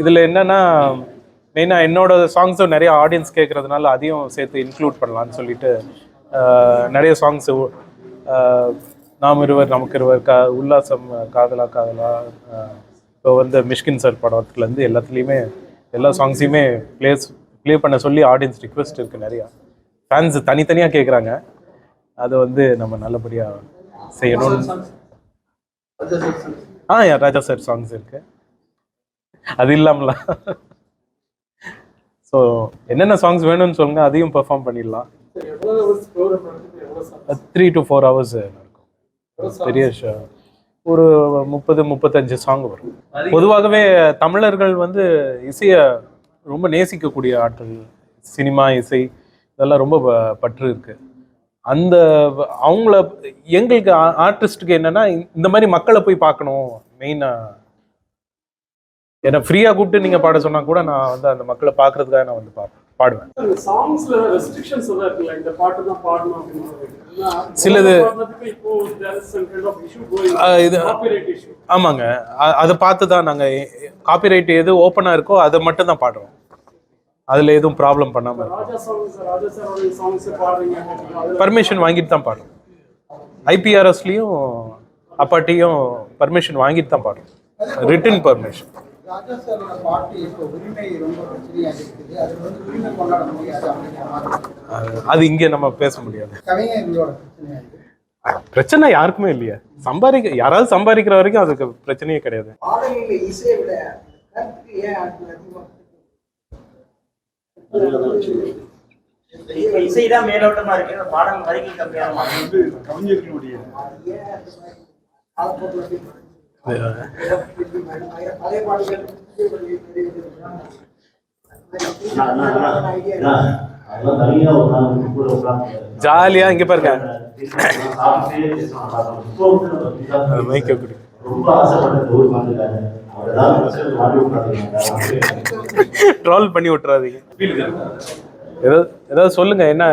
இதில் என்னன்னா மெயினாக என்னோட சாங்ஸும் நிறைய ஆடியன்ஸ் கேட்குறதுனால அதையும் சேர்த்து இன்க்ளூட் பண்ணலான்னு சொல்லிட்டு நிறைய சாங்ஸு நாம் இருவர் நமக்கு இருவர் கா உல்லாசம் காதலா காதலா இப்போ வந்து மிஷ்கின் சார் படத்துலேருந்து எல்லாத்துலேயுமே எல்லா சாங்ஸையுமே ப்ளேஸ் ப்ளே பண்ண சொல்லி ஆடியன்ஸ் ரிக்வெஸ்ட் இருக்குது நிறையா. ஃபேன்ஸ் தனித்தனியாக கேட்குறாங்க அதை வந்து நம்ம நல்லபடியாக செய்யணும்னு ஆ ராஜா சார் சாங்ஸ் இருக்கு. அது இல்லாமல? ஸோ என்னென்ன சாங்ஸ் வேணும்னு சொல்லுங்க அதையும் பெர்ஃபார்ம் பண்ணிடலாம். த்ரீ டு ஃபோர் ஹவர்ஸ் நடக்கும். பெரிய ஒரு முப்பது முப்பத்தஞ்சு சாங் வரும். பொதுவாகவே தமிழர்கள் வந்து இசையை ரொம்ப நேசிக்கக்கூடிய ஆட்கள். சினிமா இசை இதெல்லாம் ரொம்ப பற்று இருக்கு. அந்த அவங்கள எங்களுக்கு ஆர்டிஸ்ட்டுக்கு என்னன்னா இந்த மாதிரி மக்களை போய் பார்க்கணும் மெயினாக ஏன்னா ஃப்ரீயாக கூப்பிட்டு நீங்கள் பாட சொன்னா கூட நான் வந்து அந்த மக்களை பார்க்கறதுக்காக நான் வந்து பார்ப்பேன் பாடுவேன். அந்த சாங்ஸ்ல ரெஸ்ட்ரிக்ஷன்ஸ் எல்லாம் இருக்குல்ல இந்த பாட்டு தான் பாடணும் அப்படின்னு சிலது- இது ஆமாங்க. அதை பார்த்து தான் நாங்கள் காப்பிரைட் எது ஓப்பனாக இருக்கோ அதை மட்டும் தான் பாடுறோம். அதில் எதுவும் ப்ராப்ளம் பண்ணாமல் பர்மிஷன் வாங்கிட்டு தான் பாடுறோம். ஐபிஆர்எஸ்லேயும் அப்பாட்டியும் பர்மிஷன் வாங்கிட்டு தான் பாடுறோம். ரிட்டன் பர்மிஷன் ராஜா சாரோட பாட்டு இப்போ உரிமை ரொம்ப பிரச்சனையாக இருக்குது. அது வந்து உரிமை கொண்டாட முடியாது அப்படிங்கிற மாதிரி அது இங்கே நம்ம பேச முடியாது. கவிஞர்களோட பிரச்சனையாக இருக்குது பிரச்சனை யாருக்குமே இல்லையே. சம்பாதிக்க யாராவது சம்பாதிக்கிற வரைக்கும் அதுக்கு பிரச்சனையே கிடையாது. இசைதான் மேலோட்டமா இருக்கு. பாடல் கம்மியான ஜாலியா இங்க பாருங்க. மைக்க கொடு. ட்ரோல் பண்ணி விட்டுறாதீங்க. ஏதாவது ஏதாவது சொல்லுங்க என்ன?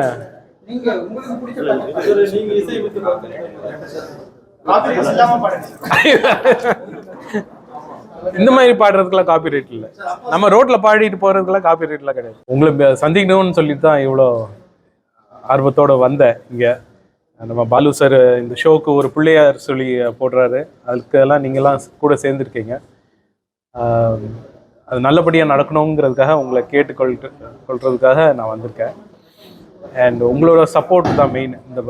நீங்க உங்களுக்கு பிடிச்ச இந்த மாதிரி பாடுறதுக்குலாம் காப்பி ரைட் இல்லை. நம்ம ரோட்டில் பாடிட்டு போகிறதுக்குலாம் காப்பி ரைட்லாம் கிடையாது. உங்களை சந்திக்கணும்னு சொல்லி தான் இவ்வளோ ஆர்வத்தோட வந்தேன் இங்கே. நம்ம பாலு சார் இந்த ஷோக்கு ஒரு பிள்ளையார் சொல்லி போடுறாரு. அதுக்கெல்லாம் நீங்கள்லாம் கூட சேர்ந்துருக்கீங்க. அது நல்லபடியாக நடக்கணுங்கிறதுக்காக உங்களை கேட்டுக்கொள் கொள்றதுக்காக நான் வந்திருக்கேன். அண்ட் உங்களோட சப்போர்ட் தான் மெயின் இந்த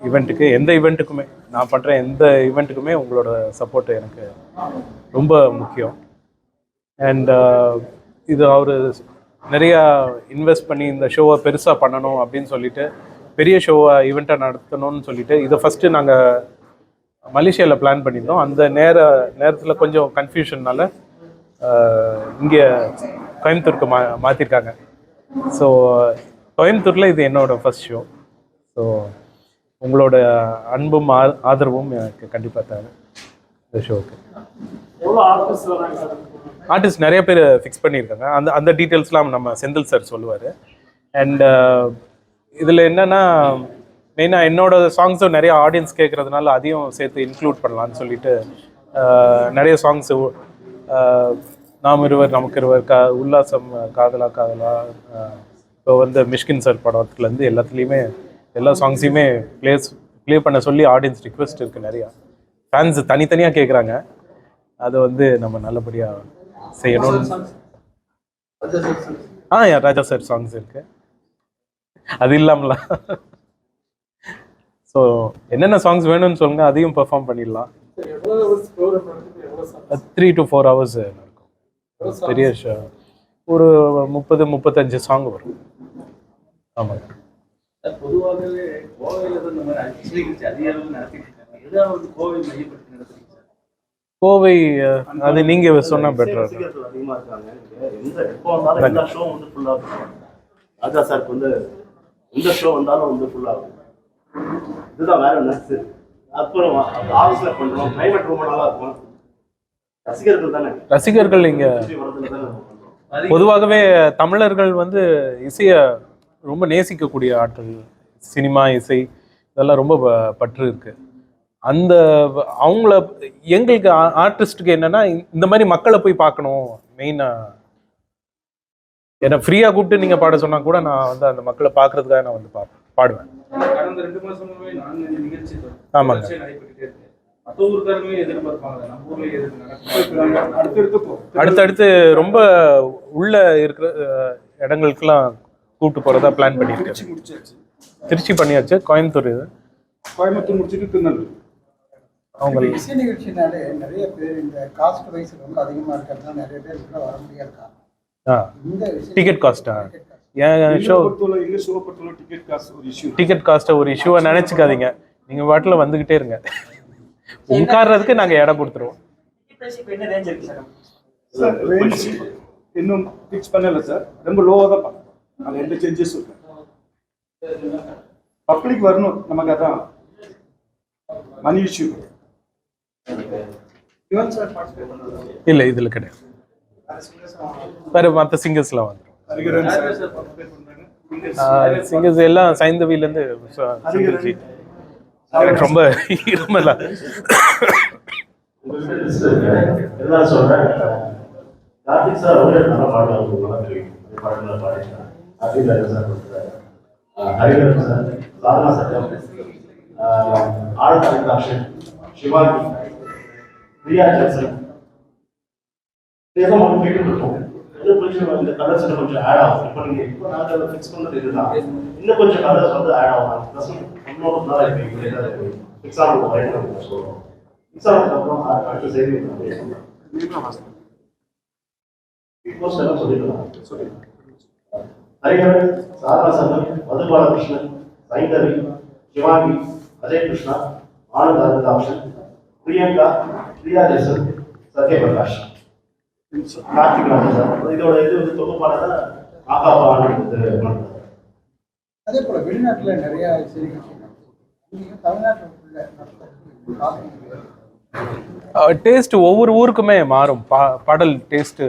இவெண்ட்டுக்கு எந்த இவெண்ட்டுக்குமே நான் பண்ணுற எந்த இவெண்ட்டுக்குமே உங்களோட சப்போர்ட் எனக்கு ரொம்ப முக்கியம். அண்ட் uh, இது அவர் நிறையா இன்வெஸ்ட் பண்ணி இந்த ஷோவை பெருசாக பண்ணணும் அப்படின்னு சொல்லிட்டு பெரிய ஷோவை ஈவெண்ட்டாக நடத்தணும்னு சொல்லிட்டு இதை ஃபஸ்ட்டு நாங்கள் மலேசியாவில் பிளான் பண்ணியிருந்தோம். அந்த நேர நேரத்தில் கொஞ்சம் கன்ஃபியூஷன்னால இங்கே கோயம்புத்தூருக்கு மா மாற்றிருக்காங்க ஸோ கோயம்புத்தூரில் இது என்னோடய ஃபஸ்ட் ஷோ ஸோ உங்களோட அன்பும் ஆதரவும் எனக்கு கண்டிப்பாக தேவை இந்த ஷோவுக்கு ஆர்டிஸ்ட் நிறைய பேர் ஃபிக்ஸ் பண்ணியிருக்காங்க. அந்த அந்த டீட்டெயில்ஸ்லாம் நம்ம செந்தில் சார் சொல்லுவார். அண்ட் இதில் என்னன்னா மெயினாக என்னோட சாங்ஸும் நிறைய ஆடியன்ஸ் கேட்குறதுனால அதையும் சேர்த்து இன்க்ளூட் பண்ணலான்னு சொல்லிட்டு ஆஹ், நிறைய சாங்ஸு நாம் இருவர் நமக்கு இருவர் கா உல்லாசம் காதலா காதலா இப்போ வந்து மிஷ்கின் சார் படத்துலேருந்து எல்லாத்துலேயுமே எல்லா சாங்ஸையுமே ப்ளேஸ் ப்ளே பண்ண சொல்லி ஆடியன்ஸ் ரிக்வெஸ்ட் இருக்குது நிறையா. ஃபேன்ஸ் தனித்தனியாக கேட்குறாங்க அதை வந்து நம்ம நல்லபடியாக செய்யணும்னு ஆ ராஜா சார் சாங்ஸ் இருக்கு. அது இல்லாமல. ஸோ என்னென்ன சாங்ஸ் வேணும்னு சொல்லுங்க அதையும் பெர்ஃபார்ம் பண்ணிடலாம். த்ரீ டு ஃபோர் ஹவர்ஸ் நடக்கும். பெரிய ஷோ ஒரு முப்பது முப்பத்தஞ்சு சாங் வரும். ஆமாங்க. பொதுவாகவே கோவையில இந்த மாதிரி அதிக அளவில் நடத்திட்டு இருக்காங்க. எதாவது வந்து கோவை மையப்படுத்தி நடத்துறீங்க சார்? கோவை அது நீங்க சொன்னா பெட்டரா அதிகமா இருக்காங்க. எந்த எப்போ வந்தாலும் எல்லா ஷோ வந்து ஃபுல்லா இருக்கும். ராஜா சாருக்கு வந்து எந்த ஷோ வந்தாலும் வந்து ஃபுல்லா இருக்கும். இதுதான் வேற நர்ஸ் அப்புறம் ஆஃபீஸ்ல பண்றோம். கிளைமேட் ரொம்ப நல்லா இருக்கும். ரசிகர்கள் தானே? ரசிகர்கள் இங்க பொதுவாகவே தமிழர்கள் வந்து இசையை ரொம்ப நேசிக்கக்கூடிய ஆட்கள் சினிமா இசை இதெல்லாம் ரொம்ப ப- பற்று இருக்கு. அந்த அவங்கள எங்களுக்கு ஆர்டிஸ்ட்டுக்கு என்னன்னா இந்த மாதிரி மக்களை போய் பார்க்கணும் மெயினாக ஏன்னா ஃப்ரீயாக கூப்பிட்டு நீங்கள் பாட சொன்னா கூட நான் வந்து அந்த மக்களை பார்க்கறதுக்காக நான் வந்து பா பாடுவேன். கடந்த ரெண்டு மாசமாவே நான்கு நிகழ்ச்சி ஆமாங்க. அடுத்தடுத்து போ. அடுத்தடுத்து ரொம்ப உள்ள இருக்கிற இடங்களுக்கெல்லாம் கூப்பிட்டு போகிறதா பிளான் பண்ணியிருக்கேன் திருச்சி முடிச்சாச்சு. திருச்சி பண்ணியாச்சு கோயம்புத்தூர் இது. கோயம்புத்தூர் முடிச்சுட்டு திருநெல்வேலி. அவங்க இசை நிகழ்ச்சினாலே நிறைய பேர் இந்த காஸ்ட் வைஸ் ரொம்ப அதிகமா இருக்கிறதுனால நிறைய பேர் உள்ள வர முடியாது இந்த டிக்கெட் காஸ்ட்டா எங்களை ஷோ டிக்கெட் காசு ஒரு இஷ்யூ டிக்கெட் காஸ்ட்டை ஒரு இஷ்யூவை நினச்சிக்காதீங்க. நீங்கள் வாட்டில் வந்துக்கிட்டே இருங்க. உட்கார்றதுக்கு நாங்கள் இடம் கொடுத்துருவோம். இப்போ என்ன ரேஞ்ச் இருக்கு சார் சார் ரேஞ்ச் இன்னும் ஃபிக்ஸ் பண்ணல சார் ரொம்ப லோவாக தான் பார்க்கணும் அதில் எந்த சேஞ்சஸ் இல்லை. பப்ளிக் வரணும் நமக்கு அதான். Money issue. இல்லை இதில் கிடையாது. வேறு மற்ற சிங்கர்ஸ்லாம் வந்துடும் சிங்கர்ஸ் எல்லாம் சைந்தவிலேருந்து சிங்கர்ஜி எனக்கு ரொம்ப இருமலா சொல்றேன் கார்த்திக் சார் நல்லா தெரியும் சார் கொடுத்தாரு ஹரிகரன் சார் சாதனா சட்டம் ஆழ்ந்த அக்ஷன் சிவாஜி பிரியா ஜென்சன் இதெல்லாம் மட்டும் கேட்டு இன்னும் கொஞ்சம் இந்த கலர்ஸ் கொஞ்சம் ஆட் ஆகும் இப்போ இப்போ நாங்கள் ஃபிக்ஸ் பண்ணது இதுதான் இன்னும் கொஞ்சம் கலர்ஸ் வந்து ஆட் ஆகும் ப்ளஸ் இன்னொரு நாள் இப்போ அப்புறம் அடுத்த செய்தி பிக் சொல்லிடலாம் ஹரிஹரன் சாரா சங்கம் மது பாலகிருஷ்ணன் சைந்தவி சிவாங்கி அஜய் கிருஷ்ணா ஆனந்த் அனந்தாப்ஷன் பிரியங்கா பிரியா ஜெசன் சத்யபிரகாஷ் கார்த்திக் ராஜா சார் இதோட இது வந்து தொகுப்பாளர் ஆகா. அதே போல வெளிநாட்டுல நிறைய. டேஸ்ட் ஒவ்வொரு ஊருக்குமே மாறும் பா பாடல் டேஸ்ட்டு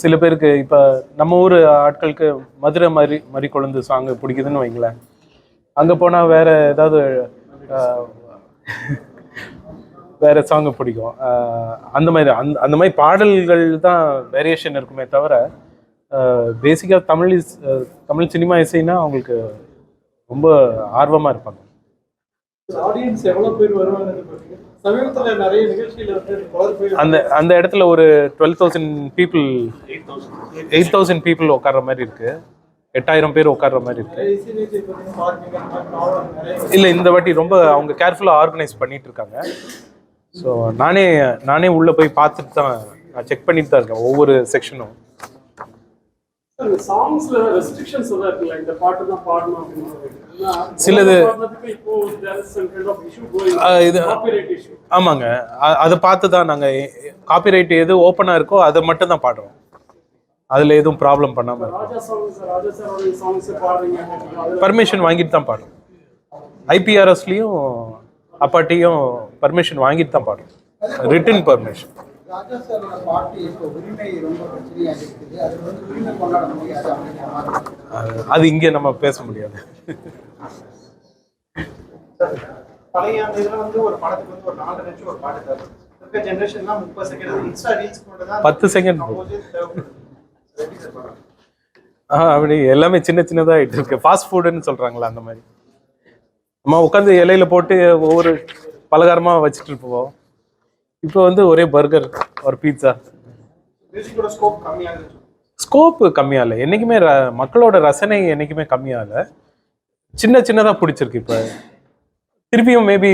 சில பேருக்கு இப்போ நம்ம ஊர் ஆட்களுக்கு மதுரை மாதிரி மறி கொழுந்து சாங்கு பிடிக்குதுன்னு வைங்களேன். அங்கே போனால் வேற ஏதாவது வேற சாங்கு பிடிக்கும். அந்த மாதிரி அந்த அந்த மாதிரி பாடல்கள் தான் வேரியேஷன் இருக்குமே தவிர பேசிக்காக தமிழ் இஸ் தமிழ் சினிமா இசைனா அவங்களுக்கு ரொம்ப ஆர்வமாக இருப்பாங்க. ஆடியன்ஸ் எவ்வளோ பேர் வருவாங்க சமீபத்துல நிறைய நிகழ்ச்சியில வந்து அந்த அந்த இடத்துல ஒரு twelve thousand people eight thousand people உட்கார்ற மாதிரி இருக்கு. எட்டாயிரம் பேர் உட்கார்ற மாதிரி இருக்கு. இல்லை இந்த வாட்டி ரொம்ப அவங்க கேர்ஃபுல்லாக ஆர்கனைஸ் பண்ணிட்டு இருக்காங்க. ஸோ நானே நானே உள்ளே போய் பார்த்துட்டு தான் நான் செக் பண்ணிட்டு தான் இருக்கேன் ஒவ்வொரு செக்ஷனும் சாங்ஸ்ல ரெஸ்ட்ரிக்ஷன்ஸ் எல்லாம் இருக்குல்ல இந்த பாட்டு தான் பாடணும் அப்படின்னு சிலது- இது- ஆமாங்க. அதை பார்த்து தான் நாங்கள் காப்பிரைட் எது ஓப்பனாக இருக்கோ அதை மட்டும் தான் பாடுறோம். அதில் எதுவும் ப்ராப்ளம் பண்ணாமல் இருக்கும். பர்மிஷன் வாங்கிட்டு தான் பாடுறோம். ஐபிஆர்எஸ்லேயும் அப்பாட்டியும் பர்மிஷன் வாங்கிட்டு தான் பாடுறோம். ரிட்டன் பர்மிஷன் ராஜா சாரோட பாட்டு இப்போ உரிமை ரொம்ப பிரச்சனையாக இருக்குது. அது வந்து உரிமை கொண்டாட முடியாது அப்படிங்கிற மாதிரி. அது இங்கே நம்ம பேச முடியாது. பழைய அந்த இதுல வந்து ஒரு படத்துக்கு வந்து ஒரு நாலு நிமிஷம் ஒரு பாட்டு தேவை இருக்க ஜென்ரேஷன்லாம் முப்பது செகண்ட் இன்ஸ்டா ரீல்ஸ் கொண்டு தான் பத்து செகண்ட் ஆ அப்படி எல்லாமே சின்ன சின்னதாக ஆயிட்டு இருக்கு. ஃபாஸ்ட் ஃபுட்டுன்னு சொல்கிறாங்களா அந்த மாதிரி. நம்ம உட்காந்து இலையில போட்டு ஒவ்வொரு பலகாரமாக வச்சுட்டு இருப்போம். இப்போ வந்து ஒரே பர்கர் ஒரு பீட்சா மியூசிக்கோட ஸ்கோப் கம்மியாகுது ஸ்கோப் கம்மியாகல என்றைக்குமே ர மக்களோட ரசனை என்றைக்குமே கம்மியாகல சின்ன சின்னதாக பிடிச்சிருக்கு இப்போ. திருப்பியும் மேபி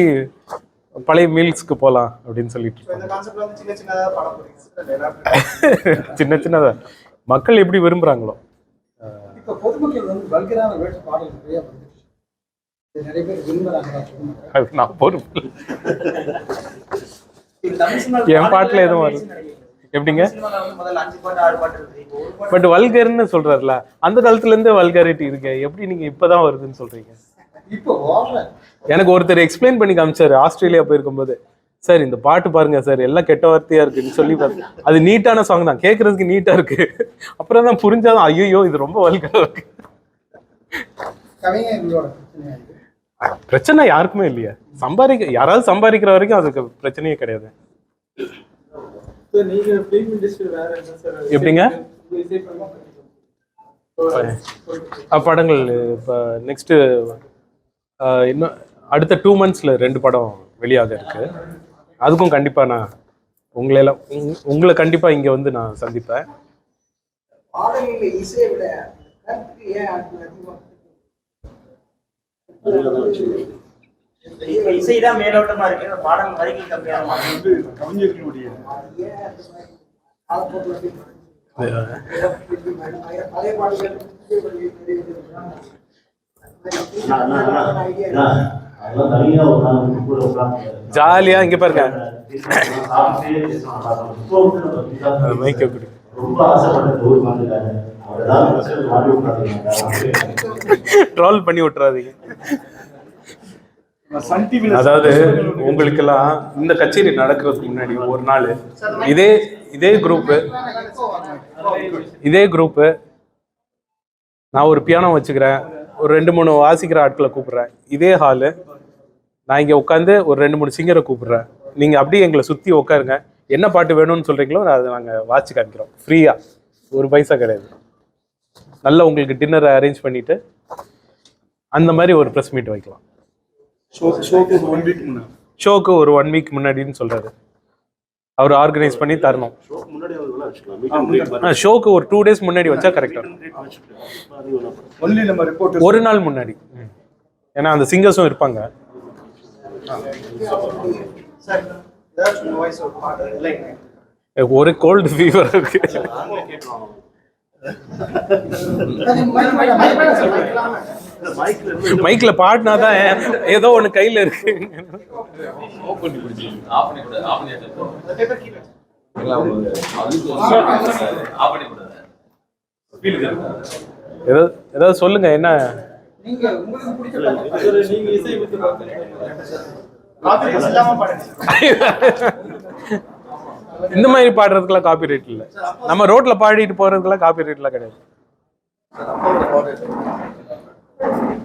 பழைய மீல்ஸ்க்கு போகலாம் அப்படின்னு சொல்லிட்டு சின்ன சின்னதாக மக்கள் எப்படி விரும்புகிறாங்களோ நான் பொறுப்பு இல்லை. என் பாட்டுல எதுவும் வருது. எப்படிங்க? பட் வல்கர்னு சொல்றாருல அந்த காலத்துல இருந்தே வல்காரிட்டி இருக்கு. எப்படி நீங்க இப்பதான் வருதுன்னு சொல்றீங்க? எனக்கு ஒருத்தர் எக்ஸ்பிளைன் பண்ணி காமிச்சாரு ஆஸ்திரேலியா போயிருக்கும்போது. சார் இந்த பாட்டு பாருங்க சார் எல்லாம் கெட்ட வார்த்தையா இருக்குன்னு சொல்லி பாரு. அது நீட்டான சாங் தான் கேட்கறதுக்கு நீட்டா இருக்கு. அப்புறம் தான் புரிஞ்சாதான் ஐயோ இது ரொம்ப வல்கரா இருக்கு பிரச்சனை யாருக்குமே இல்லையா. சம்பாதிக்க யாராவது சம்பாதிக்கிற வரைக்கும் அதுக்கு பிரச்சனையே கிடையாது. எப்படிங்க? படங்கள் இப்போ நெக்ஸ்ட்டு இன்னும் அடுத்த டூ மந்த்ஸில் ரெண்டு படம் வெளியாக இருக்கு. அதுக்கும் கண்டிப்பாக நான் உங்களையெல்லாம் உங்- உங்களை கண்டிப்பாக இங்கே வந்து நான் சந்திப்பேன் பாடலில் இசையை விட கருத்து ஏன் ஆட்கள் அதிகமாக இப்ப இசைதான் மேலோட்டமா இருக்கு. பாடல் வரிகள் கம்மியான வந்து கவிஞர்களுடைய ஜாலியாக இங்கே பாருங்க. மைக்கை ரொம்ப ஆசைப்பட்ட ட்ரால் பண்ணி விட்டுறாதீங்க. அதாவது உங்களுக்கெல்லாம் இந்த கச்சேரி நடக்கிறதுக்கு முன்னாடி ஒரு நாள் இதே இதே குரூப்பு இதே குரூப்பு நான் ஒரு பியானோ வச்சுக்கிறேன் ஒரு ரெண்டு மூணு வாசிக்கிற ஆட்களை கூப்பிடுறேன். இதே ஹாலு நான் இங்கே உட்காந்து ஒரு ரெண்டு மூணு சிங்கரை கூப்பிடுறேன். நீங்கள் அப்படியே எங்களை சுற்றி உட்காருங்க. என்ன பாட்டு வேணும்னு சொல்கிறீங்களோ அதை நாங்கள் வாட்சி காமிக்கிறோம். ஃப்ரீயாக ஒரு பைசா கிடையாது. நல்லா உங்களுக்கு டின்னரை அரேஞ்ச் பண்ணிவிட்டு அந்த மாதிரி ஒரு ப்ரெஸ் மீட் வைக்கலாம். ஷோக்கு ஒன் வீக் முன்னாடி ஷோக்கு ஒரு ஒன் வீக் முன்னாடின்னு சொல்றாரு. அவர் ஆர்கனைஸ் பண்ணி தரணும். ஷோக்கு ஒரு டூ டேஸ் முன்னாடி வச்சா கரெக்டாக ஒரு நாள் முன்னாடி. ம். ஏன்னா அந்த சிங்கர்ஸும் இருப்பாங்க. ஒரு கோல்டு ஃபீவர் இருக்கு. மைக்ல இருந்து பாடினா தான் ஏதோ ஒன்று கையில இருக்கு. ஏதாவது சொல்லுங்க என்ன? நீங்க இந்த மாதிரி பாடுறதுக்குலாம் காப்பி ரேட் இல்லை. நம்ம ரோட்ல பாடிட்டு போறதுக்குலாம் காப்பி ரேட்லாம் கிடையாது.